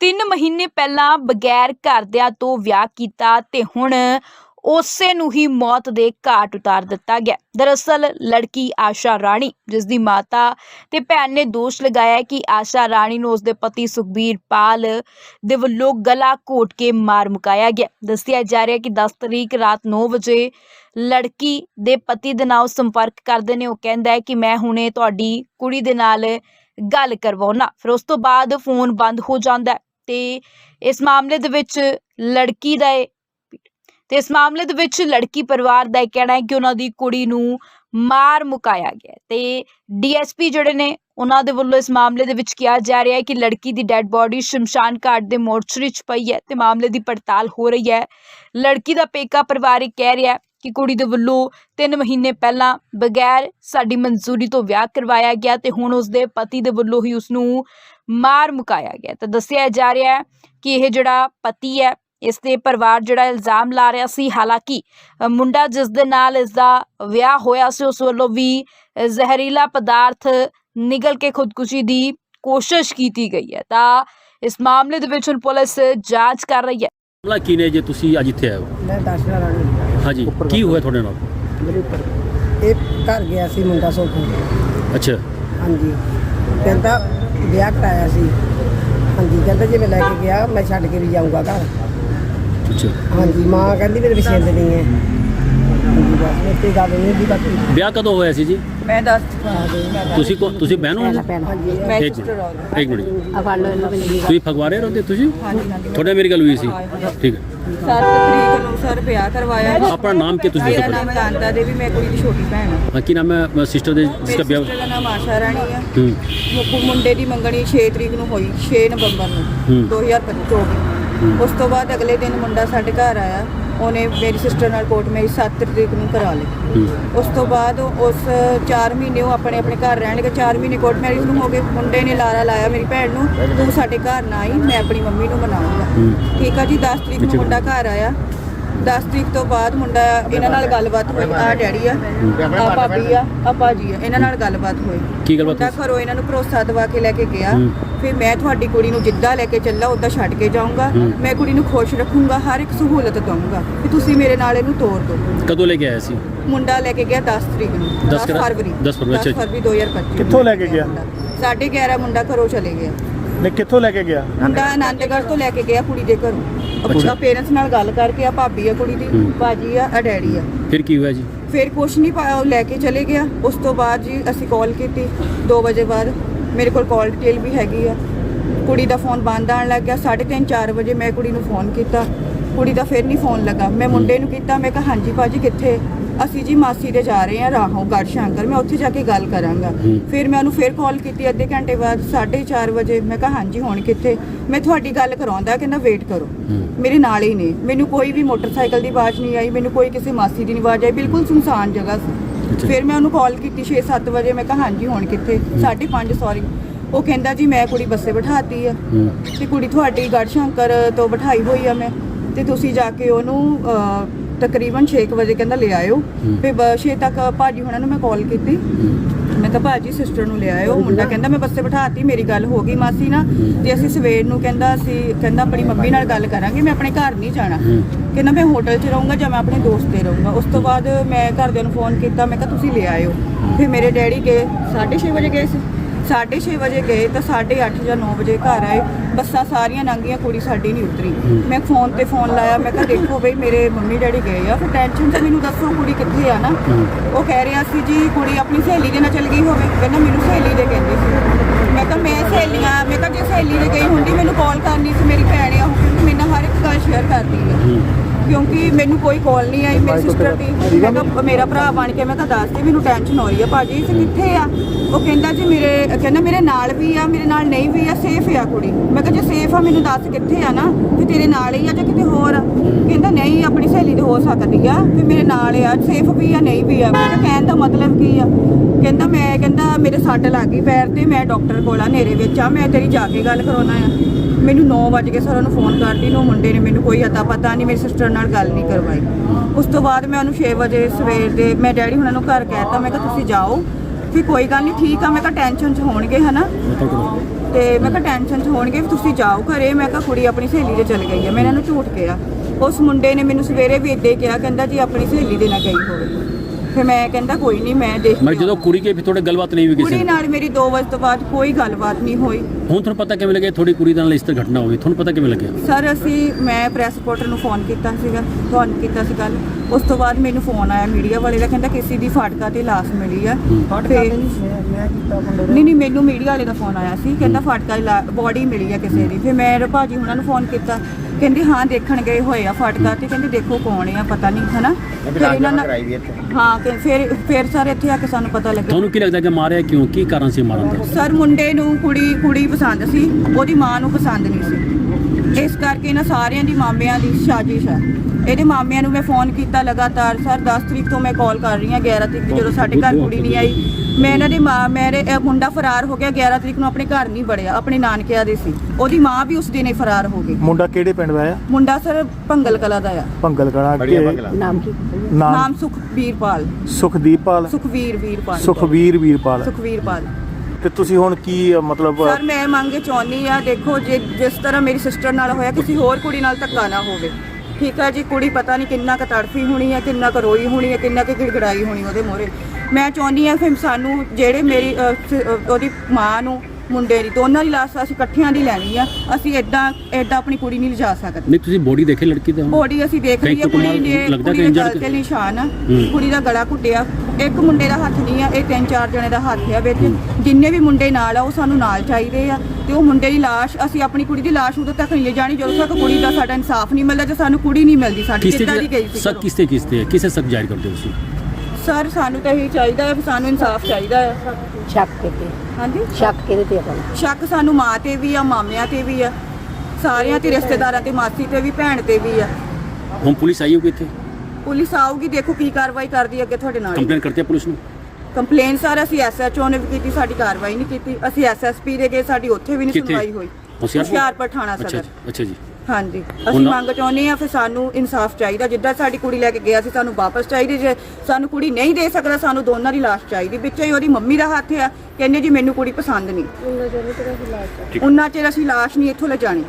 3 ਮਹੀਨੇ ਪਹਿਲਾਂ ਬਗੈਰ ਘਰਦਿਆਂ ਤੋਂ ਵਿਆਹ ਕੀਤਾ ਤੇ ਹੁਣ ਉਸੇ ਨੂੰ ਹੀ ਮੌਤ ਦੇ ਘਾਟ ਉਤਾਰ ਦਿੱਤਾ ਗਿਆ। ਦਰਅਸਲ, ਲੜਕੀ ਆਸ਼ਾ ਰਾਣੀ ਜਿਸ ਦੀ ਮਾਤਾ ਤੇ ਭੈਣ ਨੇ ਦੋਸ਼ ਲਗਾਇਆ ਕਿ ਆਸ਼ਾ ਰਾਣੀ ਨੂੰ ਉਸਦੇ ਪਤੀ ਸੁਖਬੀਰ ਪਾਲ ਦੇ ਵੱਲੋਂ ਗਲਾ ਘੋਟ ਕੇ ਮਾਰ ਮੁਕਾਇਆ ਗਿਆ। ਦੱਸਿਆ ਜਾ ਰਿਹਾ ਕਿ 10 ਤਰੀਕ ਰਾਤ 9 ਵਜੇ ਲੜਕੀ ਦੇ ਪਤੀ ਦੇ ਨਾਲ ਸੰਪਰਕ ਕਰਦੇ ਨੇ। ਉਹ ਕਹਿੰਦਾ ਹੈ ਕਿ ਮੈਂ ਹੁਣੇ ਤੁਹਾਡੀ ਕੁੜੀ ਦੇ ਨਾਲ ਗੱਲ ਕਰਵਾਉਣਾ। ਫਿਰ ਉਸ ਤੋਂ ਬਾਅਦ ਫੋਨ ਬੰਦ ਹੋ ਜਾਂਦਾ ਤੇ ਇਸ ਮਾਮਲੇ ਦੇ ਵਿੱਚ ਲੜਕੀ ਦਾ ਤੇ ਇਸ ਮਾਮਲੇ ਦੇ ਵਿੱਚ ਲੜਕੀ ਪਰਿਵਾਰ ਦਾ ਇਹ ਕਹਿਣਾ ਹੈ ਕਿ ਉਹਨਾਂ ਦੀ ਕੁੜੀ ਨੂੰ ਮਾਰ ਮੁਕਾਇਆ ਗਿਆ ਤੇ ਡੀਐਸਪੀ ਜਿਹੜੇ ਨੇ, ਉਹਨਾਂ ਦੇ ਵੱਲੋਂ ਇਸ ਮਾਮਲੇ ਦੇ ਵਿੱਚ ਕਿਹਾ ਜਾ ਰਿਹਾ ਹੈ ਕਿ ਲੜਕੀ ਦੀ ਡੈੱਡ ਬੋਡੀ ਸ਼ਮਸ਼ਾਨ ਘਾਟ ਦੇ ਮੋਰਚਰੀ 'ਚ ਪਈ ਹੈ ਤੇ ਮਾਮਲੇ ਦੀ ਪੜਤਾਲ ਹੋ ਰਹੀ ਹੈ। ਲੜਕੀ ਦਾ ਪੇਕਾ ਪਰਿਵਾਰ ਇਹ ਕਹਿ ਰਿਹਾ ਕਿ ਕੁੜੀ ਦੇ ਵੱਲੋਂ 3 ਮਹੀਨੇ ਪਹਿਲਾਂ ਬਗੈਰ ਸਾਡੀ ਮਨਜ਼ੂਰੀ ਤੋਂ ਵਿਆਹ ਕਰਵਾਇਆ ਗਿਆ ਤੇ ਹੁਣ ਉਸਦੇ ਪਤੀ ਦੇ ਵੱਲੋਂ ਹੀ ਉਸ ਨੂੰ ਮਾਰ ਮੁਕਾਇਆ ਗਿਆ ਤਾਂ ਦੱਸਿਆ ਜਾ ਰਿਹਾ ਹੈ ਕਿ ਇਹ ਜਿਹੜਾ ਪਤੀ ਹੈ ਇਸ ਤੇ ਪਰਿਵਾਰ ਜਿਹੜਾ ਇਲਜ਼ਾਮ ਲਾ ਰਿਹਾ ਸੀ। ਹਾਲਾਂਕਿ ਮੁੰਡਾ ਜਿਸ ਦੇ ਨਾਲ ਇਸ ਦਾ ਵਿਆਹ ਹੋਇਆ ਸੀ ਉਸ ਵੱਲੋਂ ਵੀ ਜ਼ਹਿਰੀਲਾ ਪਦਾਰਥ ਨਿਗਲ ਕੇ ਖੁਦਕੁਸ਼ੀ ਦੀ ਕੋਸ਼ਿਸ਼ ਕੀਤੀ ਗਈ ਹੈ। ਤਾਂ ਇਸ ਮਾਮਲੇ ਦੇ ਵਿੱਚ ਹੁਣ ਪੁਲਿਸ ਜਾਂਚ ਕਰ ਰਹੀ ਹੈ। ਮਾਮਲਾ ਕੀ ਨੇ ਜੇ ਤੁਸੀਂ ਅੱਜ ਇੱਥੇ ਆਏ ਹੋ? ਮੈਂ ਦਰਸ਼ਨਾ ਰਾਣੀ ਹਾਂਜੀ ਕੀ ਹੋਇਆ ਤੁਹਾਡੇ ਨਾਲ? ਮੇਰੇ ਉੱਪਰ। ਇਹ ਘਰ ਗਿਆ ਸੀ ਮੁੰਡਾ ਸੋਖੂ। ਅੱਛਾ। ਹਾਂਜੀ। ਕਹਿੰਦਾ ਵਿਆਹ ਕਰਾਇਆ ਸੀ। ਹਾਂਜੀ ਕਹਿੰਦਾ ਜੇ ਮੈਂ ਲੈ ਕੇ ਗਿਆ ਮੈਂ ਛੱਡ ਕੇ ਵੀ ਜਾਊਂਗਾ ਘਰ। ਅੱਛਾ। ਹਾਂਜੀ ਮਾਂ ਕਹਿੰਦੀ ਮੇਰੇ ਪਸੰਦ ਨਹੀਂ ਹੈ। ਤੇ ਗੱਲ ਨਹੀਂ ਦੀ ਬਾਕੀ ਵਿਆਹ ਕਦੋਂ ਹੋਇਆ ਸੀ ਜੀ? ਮੈਂ ਦੱਸ ਤੁਸੀਂ ਕੋ ਤੁਸੀਂ ਬਹਿਣ ਹੋ? ਹਾਂਜੀ ਮੈਂ ਇੱਕ ਮਿੰਟ ਇੱਕ ਮਿੰਟ। ਆ ਫੜ ਲਓ ਇਹਨੂੰ ਵੀ ਤੁਸੀਂ ਫਗਵਾੜੇ ਰਹਿੰਦੇ ਤੁਸੀਂ? ਤੁਹਾਡੇ ਮੇਰੀ ਗੱਲ ਹੋਈ ਸੀ। ਠੀਕ ਹੈ। 7 ਤਰੀਕ ਨੂੰ ਸਰ ਵਿਆਹ ਕਰਵਾਇਆ। ਜੀ। ਆਪਣਾ ਨਾਮ ਕੀ ਤੁਸੀਂ ਮੇਰਾ ਦੱਸੋ ਨਾਮ ਕਾਂਤਾ ਦੇਵੀ ਮੈਂ ਕੁੜੀ ਦੀ ਛੋਟੀ ਭੈਣ ਹਾਂ। ਹਾਂ, ਕੀ ਨਾਮ ਹੈ? ਸਿਸਟਰ ਦੇ ਜਿਸका ਮੇਰੇ ਵਿਆਹ ਸਿਸਟਰ ਦਾ ਨਾਮ ਆਸ਼ਾ ਰਾਣੀ ਆ ਹੂੰ। ਮੁ- ਮੁੰਡੇ ਦੀ ਮੰਗਣੀ 6 ਤਰੀਕ ਨੂੰ ਹੋਈ 6 ਨਵੰਬਰ ਨੂੰ ਹੂੰ। 2024 ਉਸ ਤੋਂ ਬਾਅਦ ਅਗਲੇ ਦਿਨ ਮੁੰਡਾ ਸਾਡੇ ਘਰ ਆਇਆ। ਉਹਨੇ ਮੇਰੀ ਸਿਸਟਰ ਨਾਲ ਕੋਰਟ ਮੇਰੀ 7 ਤਰੀਕ ਨੂੰ ਕਰਾ ਲਈ। ਉਸ ਤੋਂ ਬਾਅਦ ਉਸ 4 ਮਹੀਨੇ ਉਹ ਆਪਣੇ ਆਪਣੇ ਘਰ ਰਹਿਣ ਲੱਗੇ 4 ਮਹੀਨੇ ਕੋਰਟ ਮੈਰਿਜ ਨੂੰ ਹੋ ਗਏ। ਮੁੰਡੇ ਨੇ ਲਾਰਾ ਲਾਇਆ ਮੇਰੀ ਭੈਣ ਨੂੰ ਤੂੰ ਸਾਡੇ ਘਰ ਨਾ ਆਈ ਮੈਂ ਆਪਣੀ ਮੰਮੀ ਨੂੰ ਮਨਾਉਂਗਾ ਠੀਕ ਆ ਜੀ 10 ਤਰੀਕ ਨੂੰ ਮੁੰਡਾ ਘਰ ਆਇਆ। 10 ਤਰੀਕ ਤੋਂ ਬਾਅਦ ਮੁੰਡਾ ਇਹਨਾਂ ਨਾਲ ਗੱਲਬਾਤ ਹੋਈ। ਆ ਡੈਡੀ ਆ ਆ ਭਾਬੀ ਆ ਆ ਭਾਜੀ ਆ। ਇਹਨਾਂ ਨਾਲ ਗੱਲਬਾਤ ਹੋਈ। ਕੀ ਗੱਲਬਾਤ ਘਰੋਂ ਇਹਨਾਂ ਨੂੰ ਭਰੋਸਾ ਦਵਾ ਕੇ ਲੈ ਕੇ ਗਿਆ। ਫਿਰ ਮੈਂ ਤੁਹਾਡੀ ਕੁੜੀ ਨੂੰ ਜਿੱਦਾਂ ਲੈ ਕੇ ਚੱਲਾ ਉਦਾਂ ਛੱਡ ਕੇ ਜਾਊਂਗਾ। ਮੈਂ ਕੁੜੀ ਨੂੰ ਖੁਸ਼ ਰੱਖੂੰਗਾ ਹਰ ਇੱਕ ਸਹੂਲਤ ਦਊਂਗਾ। ਕਿ ਤੁਸੀਂ ਮੇਰੇ ਨਾਲ ਇਹਨੂੰ ਤੋਰ ਦਿਓ। ਕਦੋਂ ਲੈ ਕੇ ਆਇਆ ਸੀ? ਮੁੰਡਾ ਲੈ ਕੇ ਗਿਆ 10 ਤਰੀਕ ਨੂੰ 10 10 ਕਿਹੜਾ? ਫਰਵਰੀ। 10 ਫਰਵਰੀ, ਅੱਛਾ ਜੀ। ਫਰਵਰੀ 2025 ਕਿੱਥੋਂ ਲੈ ਕੇ ਗਿਆ? 11:30 ਮੁੰਡਾ ਘਰੋਂ ਚਲੇ ਗਿਆ। ਨੇ ਕਿੱਥੋਂ ਲੈ ਕੇ ਗਿਆ? ਮੁੰਡਾ ਆਨੰਦਗੜ੍ਹ ਤੋਂ ਲੈ ਕੇ ਗਿਆ ਕੁੜੀ ਦੇ ਘਰੋਂ। ਅੱਛਾ। ਆਪਣਾ ਪੇਰੈਂਟਸ ਨਾਲ ਗੱਲ ਕਰਕੇ ਆ ਭਾਬੀ ਆ ਕੁੜੀ ਦੀ ਹੂੰ। ਭਾਜੀ ਆ ਆ ਡੈਡੀ ਆ। ਫਿਰ ਕੀ ਹੋਇਆ ਜੀ? ਫਿਰ ਕੁਛ ਨਹੀਂ ਪਾਇਆ ਉਹ ਲੈ ਕੇ ਚਲੇ ਗਿਆ। ਉਸ ਤੋਂ ਬਾਅਦ ਜੀ ਅਸੀਂ ਕਾਲ ਕੀਤੀ 2 ਵਜੇ ਬਾਅਦ। ਮੇਰੇ ਕੋਲ ਕਾਲ ਡਿਟੇਲ ਵੀ ਹੈਗੀ ਆ। ਕੁੜੀ ਦਾ ਫੋਨ ਬੰਦ ਆਣ ਲੱਗ ਗਿਆ 3:30 4 ਵਜੇ ਮੈਂ ਕੁੜੀ ਨੂੰ ਫੋਨ ਕੀਤਾ। ਕੁੜੀ ਦਾ ਫਿਰ ਨਹੀਂ ਫੋਨ ਲੱਗਾ। ਮੈਂ ਮੁੰਡੇ ਨੂੰ ਕੀਤਾ ਮੈਂ ਕਿਹਾ ਹਾਂਜੀ ਭਾਜੀ ਕਿੱਥੇ? ਅਸੀਂ ਜੀ ਮਾਸੀ ਦੇ ਜਾ ਰਹੇ ਹਾਂ ਰਾਹੋਂ ਗੜ ਸ਼ੰਕਰ। ਮੈਂ ਉੱਥੇ ਜਾ ਕੇ ਗੱਲ ਕਰਾਂਗਾ। ਫਿਰ ਮੈਂ ਉਹਨੂੰ ਫਿਰ ਕਾਲ ਕੀਤੀ ਅੱਧੇ ਘੰਟੇ ਬਾਅਦ 4:30 ਵਜੇ। ਮੈਂ ਕਿਹਾ ਹਾਂਜੀ ਹੁਣ ਕਿੱਥੇ? ਮੈਂ ਤੁਹਾਡੀ ਗੱਲ ਕਰਾਉਂਦਾ ਕਹਿੰਦਾ ਵੇਟ ਕਰੋ। ਮੇਰੇ ਨਾਲ ਹੀ ਨੇ। ਮੈਨੂੰ ਕੋਈ ਵੀ ਮੋਟਰਸਾਈਕਲ ਦੀ ਆਵਾਜ਼ ਨਹੀਂ ਆਈ ਮੈਨੂੰ ਕੋਈ ਕਿਸੇ ਮਾਸੀ ਦੀ ਨਹੀਂ ਆਵਾਜ਼ ਆਈ। ਬਿਲਕੁਲ ਸੁਨਸਾਨ ਜਗ੍ਹਾ ਸੀ। ਫਿਰ ਮੈਂ ਉਹਨੂੰ ਕਾਲ ਕੀਤੀ 6-7 ਵਜੇ ਮੈਂ ਕਿਹਾ ਹਾਂਜੀ ਹੁਣ ਕਿੱਥੇ? 5:30 ਸੌਰੀ ਉਹ ਕਹਿੰਦਾ ਜੀ ਮੈਂ ਕੁੜੀ ਬੱਸੇ ਬਿਠਾਤੀ ਆ ਤੇ ਕੁੜੀ ਤੁਹਾਡੀ ਗੜ ਸ਼ੰਕਰ ਤੋਂ ਬਿਠਾਈ ਹੋਈ ਆ ਮੈਂ। ਤੇ ਤੁਸੀਂ ਜਾ ਕੇ ਉਹਨੂੰ ਤਕਰੀਬਨ 6 ਵਜੇ ਕਹਿੰਦਾ ਲੈ ਆਇਓ। ਫਿਰ 6 ਤੱਕ ਭਾਜੀ ਹੁਣਾਂ ਨੂੰ ਮੈਂ ਕਾਲ ਕੀਤੀ। ਮੈਂ ਕਿਹਾ ਭਾਜੀ ਸਿਸਟਰ ਨੂੰ ਲੈ ਆਇਓ ਮੁੰਡਾ ਕਹਿੰਦਾ ਮੈਂ ਬੱਸੇ ਬਿਠਾਤੀ ਮੇਰੀ ਗੱਲ ਹੋ ਗਈ ਮਾਸੀ ਨਾਲ। ਤੇ ਅਸੀਂ ਸਵੇਰ ਨੂੰ ਕਹਿੰਦਾ ਅਸੀਂ ਕਹਿੰਦਾ ਆਪਣੀ ਮੰਮੀ ਨਾਲ ਗੱਲ ਕਰਾਂਗੇ ਮੈਂ ਆਪਣੇ ਘਰ ਨਹੀਂ ਜਾਣਾ। ਕਹਿੰਦਾ ਮੈਂ ਹੋਟਲ 'ਚ ਰਹੂੰਗਾ ਜਾਂ ਮੈਂ ਆਪਣੇ ਦੋਸਤ ਦੇ ਰਹੂੰਗਾ। ਉਸ ਤੋਂ ਬਾਅਦ ਮੈਂ ਘਰਦਿਆਂ ਨੂੰ ਫੋਨ ਕੀਤਾ ਮੈਂ ਕਿਹਾ ਤੁਸੀਂ ਲੈ ਆਇਓ ਫਿਰ ਮੇਰੇ ਡੈਡੀ ਗਏ 6:30 ਵਜੇ ਗਏ ਸੀ। 6:30 ਵਜੇ ਗਏ ਤਾਂ 8:30 ਜਾਂ 9 ਵਜੇ ਘਰ ਆਏ। ਬੱਸਾਂ ਸਾਰੀਆਂ ਲੰਘੀਆਂ ਕੁੜੀ ਸਾਡੀ ਨਹੀਂ ਉਤਰੀ। ਮੈਂ ਫੋਨ ਤੇ ਫੋਨ ਲਾਇਆ ਮੈਂ ਕਿਹਾ ਦੇਖੋ ਬਈ ਮੇਰੇ ਮੰਮੀ ਡੈਡੀ ਗਏ ਆ ਫਿਰ ਟੈਨਸ਼ਨ ਤੇ ਮੈਨੂੰ ਦੱਸੋ ਕੁੜੀ ਕਿੱਥੇ ਆ ਨਾ। ਉਹ ਕਹਿ ਰਿਹਾ ਸੀ ਜੀ ਕੁੜੀ ਆਪਣੀ ਸਹੇਲੀ ਦੇ ਨਾਲ ਚਲ ਗਈ ਹੋਵੇ। ਕਹਿੰਦਾ ਮੈਨੂੰ ਸਹੇਲੀ ਦੇ ਕਹਿੰਦੀ ਸੀ। ਮੈਂ ਕਿਹਾ ਮੈਂ ਸਹੇਲੀਆਂ ਮੈਂ ਕਿਹਾ ਜੇ ਸਹੇਲੀ ਦੇ ਗਈ ਹੁੰਦੀ ਮੈਨੂੰ ਕਾਲ ਕਰਨੀ ਸੀ ਮੇਰੀ ਭੈਣ ਆ ਉਹ ਨਾਲ ਹਰ ਇੱਕ ਗੱਲ ਸ਼ੇਅਰ ਕਰਦੀ ਹੂੰ। ਕਿਉਂਕਿ ਮੈਨੂੰ ਕੋਈ ਕਾਲ ਨਹੀਂ ਆਈ ਮੇਰੀ ਸਿਸਟਰ ਦੀ। ਮੈਂ ਕਿਹਾ ਮੇਰਾ ਭਰਾ ਬਣ ਕੇ ਮੈਂ ਕਿਹਾ ਦੱਸ ਦੇ ਮੈਨੂੰ ਟੈਨਸ਼ਨ ਹੋ ਰਹੀ ਹੈ ਭਾਜੀ ਇਹ ਕਿੱਥੇ ਆ। ਉਹ ਕਹਿੰਦਾ ਜੀ ਮੇਰੇ ਕਹਿੰਦਾ ਮੇਰੇ ਨਾਲ ਵੀ ਆ ਮੇਰੇ ਨਾਲ ਨਹੀਂ ਵੀ ਆ ਸੇਫ ਆ ਕੁੜੀ। ਮੈਂ ਕਿਹਾ ਜੇ ਸੇਫ ਆ ਮੈਨੂੰ ਦੱਸ ਕਿੱਥੇ ਆ ਨਾ? ਤੇ ਤੇਰੇ ਨਾਲ ਹੀ ਆ ਜਾਂ ਕਿਤੇ ਹੋਰ ਆ? ਕਹਿੰਦਾ ਨਹੀਂ ਆਪਣੀ ਸਹੇਲੀ ਦੇ ਹੋ ਸਕਦੀ ਆ। ਤੇ ਮੇਰੇ ਨਾਲ ਆ ਸੇਫ ਵੀ ਆ ਨਹੀਂ ਵੀ ਆ। ਮੈਂ ਕਿਹਾ ਕਹਿਣ ਦਾ ਮਤਲਬ ਕੀ ਆ? ਕਹਿੰਦਾ ਮੈਂ ਕਹਿੰਦਾ ਮੇਰੇ ਸੱਟ ਲੱਗ ਗਈ ਪੈਰ ਤੇ ਮੈਂ ਡਾਕਟਰ ਕੋਲ ਆ ਨੇਰੇ ਵਿੱਚ ਆ। ਮੈਂ ਤੇਰੀ ਜਾ ਕੇ ਗੱਲ ਕਰਾਉਣਾ ਆ। ਮੈਨੂੰ 9 ਵਜੇ ਸਰ ਉਹਨੂੰ ਫੋਨ ਕਰਦੀ ਨੂੰ ਮੁੰਡੇ ਨੇ ਮੈਨੂੰ ਕੋਈ ਅਤਾ ਪਤਾ ਨਹੀਂ, ਮੇਰੀ ਸਿਸਟਰ ਨਾਲ ਗੱਲ ਨਹੀਂ ਕਰਵਾਈ। ਉਸ ਤੋਂ ਬਾਅਦ ਮੈਂ ਉਹਨੂੰ 6 ਵਜੇ ਸਵੇਰ ਦੇ, ਮੈਂ ਡੈਡੀ ਹੁਣਾਂ ਨੂੰ ਘਰ ਕਹਿਤਾ, ਮੈਂ ਕਿਹਾ ਤੁਸੀਂ ਜਾਓ। ਵੀ ਕੋਈ ਗੱਲ ਨਹੀਂ, ਠੀਕ ਆ, ਮੈਂ ਕਿਹਾ ਟੈਨਸ਼ਨ ਚ ਹੋਣਗੇ, ਹਨਾ? ਤੇ ਮੈਂ ਕਿਹਾ ਟੈਨਸ਼ਨ ਚ ਹੋਣਗੇ ਵੀ ਤੁਸੀਂ ਜਾਓ ਘਰੇ। ਮੈਂ ਕਿਹਾ ਕੁੜੀ ਆਪਣੀ ਸਹੇਲੀ ਦੇ ਚਲ ਗਈ ਹੈ ਮੈਂ ਇਹਨਾਂ ਨੂੰ ਝੂਠ ਕਿਹਾ। ਉਸ ਮੁੰਡੇ ਨੇ ਮੈਨੂੰ ਸਵੇਰੇ ਵੀ ਇੱਦਾਂ ਹੀ ਕਿਹਾ, ਕਹਿੰਦਾ ਜੀ ਆਪਣੀ ਸਹੇਲੀ ਦੇ ਨਾਲ ਗਈ ਹੋਵੇ। ਫਿਰ ਮੈਂ ਕਹਿੰਦਾ ਕੋਈ ਨਹੀਂ ਮੈਂ ਦੇਖ ਮੈਂ ਜਦੋਂ ਕੁੜੀ ਕੇ ਫਿਰ ਤੁਹਾਡੇ ਗੱਲਬਾਤ ਨਹੀਂ ਹੋਈ ਕਿਸੇ ਕੁੜੀ ਨਾਲ? ਨਾਲ ਮੇਰੀ 2 ਵਜੇ ਤੋਂ ਬਾਅਦ ਕੋਈ ਗੱਲਬਾਤ ਨਹੀਂ ਹੋਈ। ਹੁਣ ਤੁਹਾਨੂੰ ਪਤਾ ਕਿਵੇਂ ਲੱਗਿਆ ਤੁਹਾਡੀ ਕੁੜੀ ਦੇ ਨਾਲ ਇਸ ਤਰ੍ਹਾਂ ਘਟਨਾ ਹੋਈ? ਤੁਹਾਨੂੰ ਪਤਾ ਕਿਵੇਂ ਲੱਗਿਆ? ਸਰ ਅਸੀਂ ਮੈਂ ਪ੍ਰੈਸ ਰਿਪੋਰਟਰ ਨੂੰ ਫੋਨ ਕੀਤਾ ਸੀਗਾ ਤੁਹਾਨੂੰ ਕੀਤਾ ਸੀ ਕੱਲ ਉਸ ਤੋਂ ਬਾਅਦ ਮੈਨੂੰ ਫੋਨ ਆਇਆ ਮੀਡੀਆ ਵਾਲੇ ਦਾ ਕਹਿੰਦਾ ਕਿਸੇ ਦੀ ਫਾਟਕਾ ਤੇ ਲਾਸ਼ ਮਿਲੀ ਆ। ਤੇ- ਕੇ ਨਹੀਂ ਸੀ ਮੈਂ ਕੀਤਾ ਮੁੰਡੇ ਨੂੰ ਨਹੀਂ ਨਹੀਂ ਮੈਨੂੰ ਮੀਡੀਆ ਵਾਲੇ ਦਾ ਫੋਨ ਆਇਆ ਸੀ। ਕਹਿੰਦਾ ਫਾਟਕਾ ਦੀ ਬੋਡੀ ਮਿਲੀ ਆ ਕਿਸੇ ਦੀ। ਫਿਰ ਮੈਂ ਭਾਜੀ ਉਹਨਾਂ ਨੂੰ ਫੋਨ ਕੀਤਾ। ਕਹਿੰਦੇ ਹਾਂ ਦੇਖਣ ਗਏ ਹੋਏ ਆ ਫਾਟਕਾ ਤੇ ਕਹਿੰਦੇ ਦੇਖੋ ਕੌਣ ਆ ਪਤਾ ਨਹੀਂ ਹਨਾ? ਫਿਰ ਇਹਨਾਂ ਨਾਲ ਹਾਂ ਕਿ ਫਿਰ ਫਿਰ ਸਰ ਇੱਥੇ ਆ ਕੇ ਸਾਨੂੰ ਪਤਾ ਲੱਗਿਆ ਤੁਹਾਨੂੰ ਕੀ ਲੱਗਦਾ ਕਿ ਮਾਰਿਆ ਕਿਉਂ? ਕੀ ਕਾਰਨ ਸੀ ਮਾਰਨ ਦਾ? ਸਰ ਮੁੰਡੇ ਨੂੰ ਕੁੜੀ ਕੁੜੀ ਪਸੰਦ ਸੀ ਉਹਦੀ ਮਾਂ ਨੂੰ ਪਸੰਦ ਨਹੀਂ ਸੀ। ਇਸ ਕਰਕੇ ਇਹਨਾਂ ਸਾਰਿਆਂ ਦੀ ਮਾਮਿਆਂ ਦੀ ਸਾਜ਼ਿਸ਼ ਹੈ ਇਹਦੇ ਮਾਮਿਆਂ ਨੂੰ ਮੈਂ ਫੋਨ ਕੀਤਾ ਲਗਾਤਾਰ ਸਰ 10 ਤਰੀਕ ਤੋਂ ਮੈਂ ਕਾਲ ਕਰ ਰਹੀ ਹਾਂ 11 ਤਰੀਕ ਦੀ ਜਦੋਂ ਸਾਡੇ ਘਰ ਕੁੜੀ ਨਹੀਂ ਆਈ। ਮੈਂ ਇਹਨਾਂ ਦੀ ਮਾਂ ਮੇਰੇ ਇਹ ਮੁੰਡਾ ਫਰਾਰ ਹੋ ਗਿਆ 11 ਤਰੀਕ ਨੂੰ ਆਪਣੇ ਘਰ ਨਹੀਂ ਵੜਿਆ ਆਪਣੇ ਨਾਨਕਿਆਂ ਦੇ ਸੀ। ਉਹਦੀ ਮਾਂ ਵੀ ਉਸ ਦਿਨ ਹੀ ਫਰਾਰ ਹੋ ਗਈ। ਮੁੰਡਾ ਕਿਹੜੇ ਪਿੰਡ ਦਾ ਆ? ਮੁੰਡਾ ਸਰ ਭੰਗਲ ਕਲਾ ਦਾ ਆ। ਭੰਗਲ। ਕਲਾ ਨਾਮ ਕੀ? ਨਾਮ? ਨਾਮ ਸੁਖਵੀਰਪਾਲ ਸੁਖਦੀਪਾਲ। ਸੁਖਵੀਰ ਵੀਰਪਾਲ। ਸੁਖਵੀਰ ਵੀਰਪਾਲ। ਸੁਖਵੀਰਪਾਲ। ਤੇ ਤੁਸੀਂ ਹੁਣ ਕੀ ਅ, ਮਤਲਬ ਸਰ ਮੈਂ ਮੰਗ ਚਾਹੁੰਦੀ ਆ ਦੇਖੋ ਜੇ ਜਿਸ ਤਰ੍ਹਾਂ ਮੇਰੀ ਸਿਸਟਰ ਨਾਲ ਹੋਇਆ ਕਿਸੇ ਹੋਰ ਕੁੜੀ ਨਾਲ ਧੱਕਾ ਨਾ ਹੋਵੇ। ਠੀਕ ਆ ਜੀ ਕੁੜੀ ਪਤਾ ਨਹੀਂ ਕਿੰਨਾ ਕੁ ਤੜਫੀ ਹੋਣੀ ਆ ਕਿੰਨਾ ਕੁ ਰੋਈ ਹੋਣੀ ਆ ਕਿੰਨਾ ਕੁ ਗਿੜਗੜਾਈ ਹੋਣੀ ਉਹਦੇ ਮੋਰੇ ਮੈਂ ਚਾਹੁੰਦੀ ਆ ਫਿਰ ਸਾਨੂੰ ਜਿਹੜੇ ਮੇਰੀ ਸ- ਉਹਦੀ ਮਾਂ ਨੂੰ ਮੁੰਡੇ ਦੀ ਦੋਨਾਂ ਦੀ ਲਾਸ਼ ਅਸੀਂ ਇਕੱਠਿਆਂ ਦੀ ਲੈਣੀ ਆ। ਅਸੀਂ ਐਦਾਂ ਐਦਾਂ ਆਪਣੀ ਕੁੜੀ ਨਹੀਂ ਲਿਜਾ ਸਕਦੇ। ਨਹੀਂ ਤੁਸੀਂ ਬੋਡੀ ਦੇਖੇ ਲੜਕੀ ਦਾ? ਬੋਡੀ ਅਸੀਂ ਦੇਖ ਆ ਕੁ ਕੁੜੀ ਮਾਰ- ਨੇ ਲੱਗਦਾ ਕੁੜੀ ਕਿ ਦੇ injured ਗਲ ਤੇ ਨਿਸ਼ਾਨ ਆ ਹੂੰ। ਕੁੜੀ ਦਾ ਗਲਾ ਘੁੱਟਿਆ। ਇੱਕ ਮੁੰਡੇ ਦਾ ਹੱਥ ਨਹੀਂ ਆ ਇਹ ਤਿੰਨ ਚਾਰ ਜਣੇ ਦਾ ਹੱਥ ਆ ਵਿੱਚ। ਜਿੰਨੇ ਵੀ ਮੁੰਡੇ ਨਾਲ ਆ ਉਹ ਸਾਨੂੰ ਨਾਲ ਚਾਹੀਦੇ ਆ। ਤੇ ਉਹ ਮੁੰਡੇ ਦੀ ਲਾਸ਼ ਅਸੀਂ ਆਪਣੀ ਕੁੜੀ ਦੀ ਲਾਸ਼ ਉਦੋਂ ਤੱਕ ਨਹੀਂ ਲੈ ਜਾਣੀ ਜਦੋਂ ਤੱਕ ਕੁੜੀ ਦਾ ਸਾਡਾ ਇਨਸਾਫ ਨਹੀਂ ਮਿਲਦਾ ਜੇ ਸਾਨੂੰ ਕੁੜੀ ਨਹੀਂ ਮਿਲਦੀ ਸਾਡੀ ਕਿਸ ਕਿੱਦਾਂ ਦੀ ਗਈ ਸੀ ਸਰ ਘਰੋਂ। ਕਿਸ ਤੇ ਕਿਸ ਤੇ ਕਿਸੇ ਸਕ ਜਾਰੀ ਕਰਦੇ ਹੋ ਤੁਸੀਂ? ਸਰ ਸਾਨੂੰ ਤਾਂ ਇਹੀ ਚਾਹੀਦਾ ਹੈ ਵੀ ਸਾਨੂੰ ਇਨਸਾਫ ਚਾਹੀਦਾ ਹੈ। ਸ਼ੱਕ ਕਿਤੇ ਹਾਂਜੀ? ਸ਼ੱਕ ਕਿਹਦੇ ਤੇ ਆਪਾਂ? ਸ਼ੱਕ ਸਾਨੂੰ ਮਾਂ ਤੇ ਵੀ ਆ ਮਾਮਿਆਂ ਤੇ ਵੀ ਆ। ਸਾਰਿਆਂ ਤੇ ਰਿਸ਼ਤੇਦਾਰਾਂ ਤੇ ਮਾਸੀ ਤੇ ਵੀ ਭੈਣ ਤੇ ਵੀ ਆ। ਹੁਣ ਪੁਲਿਸ ਆਈ ਹੋਗੀ ਇੱਥੇ? ਪੁਲਿਸ ਆਊਗੀ ਦੇਖੋ ਕੀ ਕਾਰਵਾਈ ਕਰਦੀ ਹੈ ਅੱਗੇ ਤੁਹਾਡੇ ਨਾਲ। ਕੰਪਲੇਨ ਕਰਤੀ ਪੁਲਿਸ ਨੂੰ? ਕੰਪਲੇਨ ਸਰ ਅਸੀਂ ਐਸਐਚਓ ਨੇ ਵੀ ਕੀਤੀ ਸਾਡੀ ਕਾਰਵਾਈ ਨਹੀਂ ਕੀਤੀ। ਅਸੀਂ ਐਸਐਸਪੀ ਦੇ ਗਏ ਸਾਡੀ ਉੱਥੇ ਵੀ ਨਹੀਂ ਕਿੱਥੇ? ਸੁਣਵਾਈ ਹੋਈ। ਹੁਸ਼ਿਆਰਪੁਰ? ਹੁਸ਼ਿਆਰਪੁਰ ਥਾਣਾ ਅੱਛਾ ਸਦਰ। ਜੀ ਅੱਛਾ ਜੀ। ਹਾਂਜੀ। ਅਸੀਂ ਉਹਨਾਂ- ਮੰਗ ਚਾਹੁੰਦੇ ਆ ਫਿਰ ਸਾਨੂੰ ਇਨਸਾਫ ਚਾਹੀਦਾ। ਜਿੱਦਾਂ ਸਾਡੀ ਕੁੜੀ ਲੈ ਕੇ ਗਿਆ ਸੀ ਸਾਨੂੰ ਵਾਪਸ ਚਾਹੀਦੀ ਜੇ ਸਾਨੂੰ ਕੁੜੀ ਨਹੀਂ ਦੇ ਸਕਦਾ ਸਾਨੂੰ ਦੋਨਾਂ ਦੀ ਲਾਸ਼ ਚਾਹੀਦੀ। ਵਿੱਚੇ ਹੀ ਉਹਦੀ ਮੰਮੀ ਦਾ ਹੱਥ ਆ ਕਹਿੰਦੇ ਜੀ ਮੈਨੂੰ ਕੁੜੀ ਪਸੰਦ ਨਹੀਂ। ਉਹਨਾਂ ਚਿਰ ਅਸੀਂ ਲਾਸ਼ ਨਹੀਂ ਇੱਥੋਂ ਲੈ ਜਾਣੀ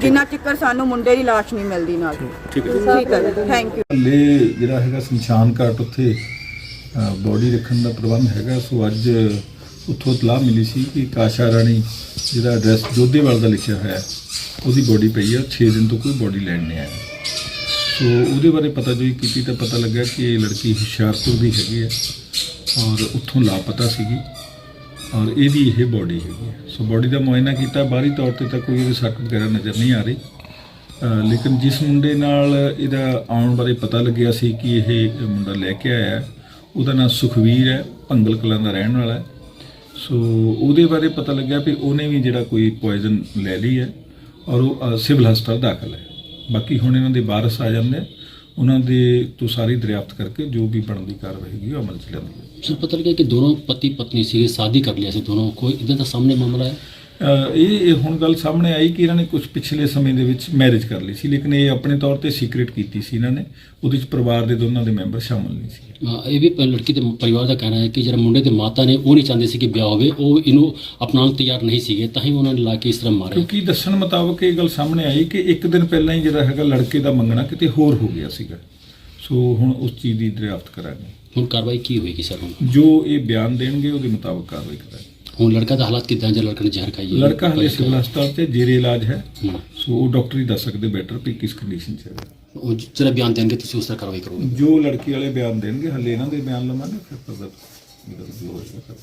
ਜਿੰਨਾ ਚਿਕਰ ਸਾਨੂੰ ਮੁੰਡੇ ਦੀ ਲਾਸ਼ ਨਹੀਂ ਮਿਲਦੀ ਨਾਲ। ਠੀਕ ਹੈ। ਠੀਕ ਹੈ ਥੈਂਕ ਯੂ ਹਲੇ ਜਿਹੜਾ ਹੈਗਾ ਸ਼ਮਸ਼ਾਨ ਘਾਟ ਉੱਥੇ ਬੋਡੀ ਰੱਖਣ ਦਾ ਪ੍ਰਬੰਧ ਹੈਗਾ। ਸੋ ਅੱਜ ਉੱਥੋਂ ਤਲਾਹ ਮਿਲੀ ਸੀ ਕਿ ਕਾਸ਼ਾ ਰਾਣੀ, ਜਿਹਦਾ ਐਡਰੈਸ ਜੋਧੇਵਾਲ ਦਾ ਲਿਖਿਆ ਹੋਇਆ ਉਹਦੀ ਬੋਡੀ ਪਈ ਆ 6 ਦਿਨ ਤੋਂ ਕੋਈ ਬੋਡੀ ਲੈਣ ਨਹੀਂ ਆਇਆ। ਸੋ ਉਹਦੇ ਬਾਰੇ ਪਤਾ ਜੋਈ ਕੀਤੀ ਤਾਂ ਪਤਾ ਲੱਗਾ ਕਿ ਇਹ ਲੜਕੀ ਹੁਸ਼ਿਆਰਪੁਰ ਦੀ ਹੈਗੀ ਹੈ ਔਰ ਉੱਥੋਂ ਲਾਪਤਾ ਸੀਗੀ ਔਰ ਇਹਦੀ ਇਹ ਬੋਡੀ ਹੈਗੀ ਹੈ। ਸੋ ਬੋਡੀ ਦਾ ਮੁਆਇਨਾ ਕੀਤਾ, ਬਾਹਰੀ ਤੌਰ ਤੇ ਤਾਂ ਕੋਈ ਇਹਦੇ ਸੱਟ ਵਗੈਰਾ ਨਜ਼ਰ ਨਹੀਂ ਆ ਰਹੀ। ਲੇਕਿਨ ਜਿਸ ਮੁੰਡੇ ਨਾਲ ਇਹਦਾ ਆਉਣ ਬਾਰੇ ਪਤਾ ਲੱਗਿਆ ਸੀ ਕਿ ਇਹ ਮੁੰਡਾ ਲੈ ਕੇ ਆਇਆ ਉਹਦਾ ਨਾਮ ਸੁਖਵੀਰ ਹੈ, ਭੰਗਲ ਕਲਾਂ ਦਾ ਰਹਿਣ ਵਾਲਾ ਹੈ। ਸੋ ਉਹਦੇ ਬਾਰੇ ਪਤਾ ਲੱਗਿਆ ਵੀ ਉਹਨੇ ਵੀ ਜਿਹੜਾ ਕੋਈ ਪੋਇਜ਼ਨ ਲੈ ਲਈ ਹੈ ਔਰ ਉਹ ਸਿਵਲ ਹਸਪਤਾਲ ਦਾਖਲ ਹੈ। ਬਾਕੀ ਹੁਣ ਇਹਨਾਂ ਦੇ ਵਾਰਸ ਆ ਜਾਂਦੇ ਆ, ਉਹਨਾਂ ਦੇ ਤੋਂ ਸਾਰੀ ਦਰਿਆਫਤ ਕਰਕੇ ਜੋ ਵੀ ਬਣਦੀ ਕਾਰਵਾਈ ਹੈਗੀ ਉਹ ਅਮਲ ਚ ਲਿਆਂਦੀ ਹੈ ਸਰ ਪਤਾ ਲੱਗਿਆ ਕਿ ਦੋਨੋਂ ਪਤੀ ਪਤਨੀ ਸੀਗੇ ਸ਼ਾਦੀ ਕਰ ਲਿਆ ਸੀ ਦੋਨੋਂ। ਕੋਈ ਇਦਾਂ ਦਾ ਸਾਹਮਣੇ ਮਾਮਲਾ ਹੈ? ਇਹ ਇਹ ਹੁਣ ਗੱਲ ਸਾਹਮਣੇ ਆਈ ਕਿ ਇਹਨਾਂ ਨੇ ਕੁਝ ਪਿਛਲੇ ਸਮੇਂ ਦੇ ਵਿੱਚ ਮੈਰਿਜ ਕਰ ਲਈ ਸੀ ਲੇਕਿਨ ਇਹ ਆਪਣੇ ਤੌਰ ਤੇ ਸੀਕ੍ਰੀਟ ਕੀਤੀ ਸੀ ਇਹਨਾਂ ਨੇ। ਉਹਦੇ ਵਿੱਚ ਪਰਿਵਾਰ ਦੇ ਦੋਨਾਂ ਦੇ ਮੈਂਬਰ ਸ਼ਾਮਲ ਨਹੀਂ ਸੀ। ਇਹ ਵੀ ਲੜਕੀ ਦੇ ਪਰਿਵਾਰ ਦਾ ਕਹਿਣਾ ਹੈ ਕਿ ਜਿਹੜਾ ਮੁੰਡੇ ਦੇ ਮਾਤਾ ਨੇ ਉਹ ਨਹੀਂ ਚਾਹੁੰਦੇ ਸੀ ਕਿ ਵਿਆਹ ਹੋਵੇ ਉਹ ਇਹਨੂੰ ਅਪਣਾਉਣ ਤਿਆਰ ਨਹੀਂ ਸੀਗੇ ਤਾਂ ਹੀ ਉਹਨਾਂ ਨੇ ਲਾ ਕੇ ਇਸ ਤਰ੍ਹਾਂ ਮਾਰਿਆ। ਕਿਉਂਕਿ ਦੱਸਣ ਮੁਤਾਬਕ ਇਹ ਗੱਲ ਸਾਹਮਣੇ ਆਈ ਕਿ ਇੱਕ ਦਿਨ ਪਹਿਲਾਂ ਹੀ ਜਿਹੜਾ ਹੈਗਾ ਲੜਕੇ ਦਾ ਮੰਗਣਾ ਕਿਤੇ ਹੋਰ ਹੋ ਗਿਆ ਸੀਗਾ। ਸੋ ਹੁਣ ਉਸ ਚੀਜ਼ ਦੀ ਦਰਿਆਫਤ ਕਰਾਂਗੇ। ਹੁਣ ਕਾਰਵਾਈ ਕੀ ਹੋਏਗੀ ਸਰ ਹੁਣ? ਜੋ ਇਹ ਬਿਆਨ ਦੇਣਗੇ ਉਹਦੇ ਮੁਤਾਬਕ ਕਾਰਵਾਈ ਕਰਾਂਗੇ। ਹੁਣ ਲੜਕਾ ਦਾ ਹਾਲਾਤ ਕਿਦਾਂ ਜੇ ਲੜਕੇ ਨੇ ਜ਼ਹਿਰ ਖਾਈ ਹੈ? ਲੜਕਾ ਹਲੇ ਸਿਵਲ ਹਸਪਤਾਲ ਤੇ ਜੇਰੇ ਇਲਾਜ ਹੈ। ਹੂੰ। ਸੋ ਉਹ ਡਾਕਟਰ ਹੀ ਦੱਸ ਸਕਦੇ ਬੈਟਰ ਕਿ ਕਿਸ ਕੰਡੀਸ਼ਨ 'ਚ ਹੈ। ਉਹ ਜਿਹੜਾ ਬਿਆਨ ਦੇਣਗੇ ਤੁਸੀਂ ਉਸ ਤਰ੍ਹਾਂ ਕਾਰਵਾਈ ਕਰੋਗੇ। ਜੋ ਲੜਕੀ ਵਾਲੇ ਬਿਆਨ ਦੇਣਗੇ ਹਲੇ ਇਹਨਾਂ ਦੇ ਬਿਆਨ ਲਵਾਂਗੇ ਫਿਰ ਪਤਾ ਜੋ ਹੋਏਗਾ ਸਰ